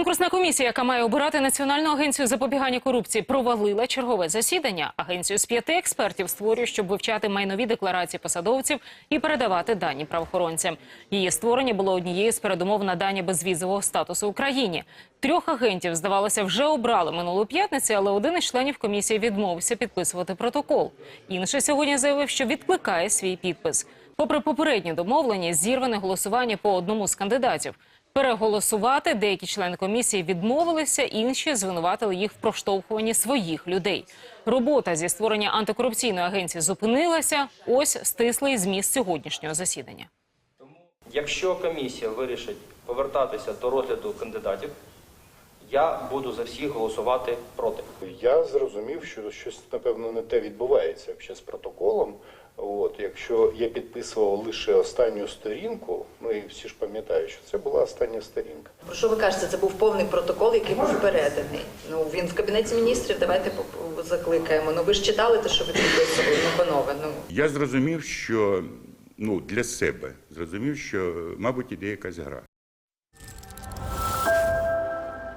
Конкурсна комісія, яка має обирати Національну агенцію запобігання корупції, провалила чергове засідання. Агенцію з п'яти експертів створює, щоб вивчати майнові декларації посадовців і передавати дані правоохоронцям. Її створення було однією з передумов надання безвізового статусу Україні. Трьох агентів, здавалося, вже обрали минулої п'ятниці, але один із членів комісії відмовився підписувати протокол. Інший сьогодні заявив, що відкликає свій підпис. Попри попередні домовлення, зірване голосування по одному з кандидатів. Переголосувати деякі члени комісії відмовилися, інші звинуватили їх в проштовхуванні своїх людей. Робота зі створення антикорупційної агенції зупинилася. Ось стислий зміст сьогоднішнього засідання. Якщо комісія вирішить повертатися до розгляду кандидатів, я буду за всіх голосувати проти. Я зрозумів, що щось напевно не те відбувається ще з протоколом. От якщо я підписував лише останню сторінку, ну і всі ж пам'ятають, що це була остання сторінка. Про що ви кажете? Це був повний протокол, який був переданий. Ну він в кабінеті міністрів. Давайте поп- закликаємо. Ну ви ж читали те, що ви підписували, ну панове. Ну Я зрозумів, що ну для себе зрозумів, що мабуть іде якась гра.